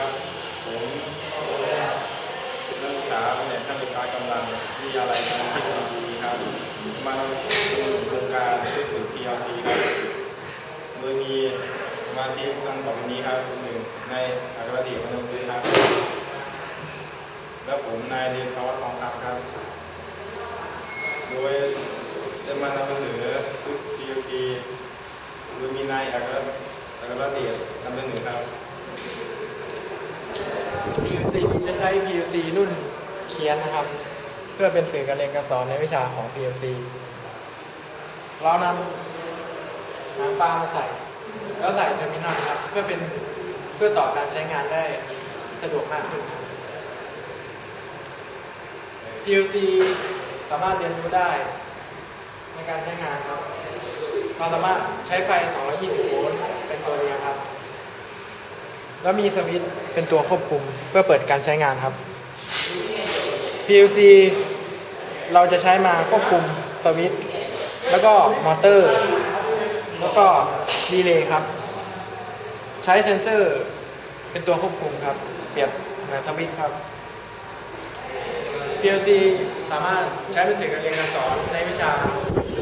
ครับผมนักศึกษาแผนกช่างไฟฟ้ากำลังวิทยาลัยการเทคโนโลยีครับมาดำเนินโครงการเพื่อฝึก PLC ครับโดยมีสมาชิกดังต่อไปนี้ครับหนึ่งในอัครเดชมโนบุญครับ และผมนายเดชวัฒน์ทองคำครับ โดยจะมานำเสนอชุด PLC โดยมีนายอัครอัครเดชนำเสนอครับ PUC จะใช้ PUC รุ่นเคียนนะครับ เพื่อเป็นสื่อการเรียนการสอนในวิชาของ PUC เรานำหางปลามาใส่ แล้วใส่เทอร์มินอลครับ เพื่อเป็นเพื่อต่อการใช้งานได้สะดวกมากขึ้นครับ PUC สามารถเรียนรู้ได้ในการใช้งานครับ เราสามารถใช้ไฟ 220โว แล้วมีสวิตเป็นตัวควบคุมเพื่อเปิดการใช้งานครับ PLC เราจะใช้มาควบคุมสวิตแล้วก็มอเตอร์ แล้วก็ดีเลย์ครับ ใช้เซนเซอร์เป็นตัวควบคุมครับ เปรียบเหมือนสวิตครับ PLC สามารถใช้เป็นสื่อการเรียนการสอนในวิชา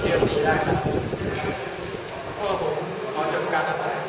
PLC ได้ครับพ่อผมขอจบการทำแสนง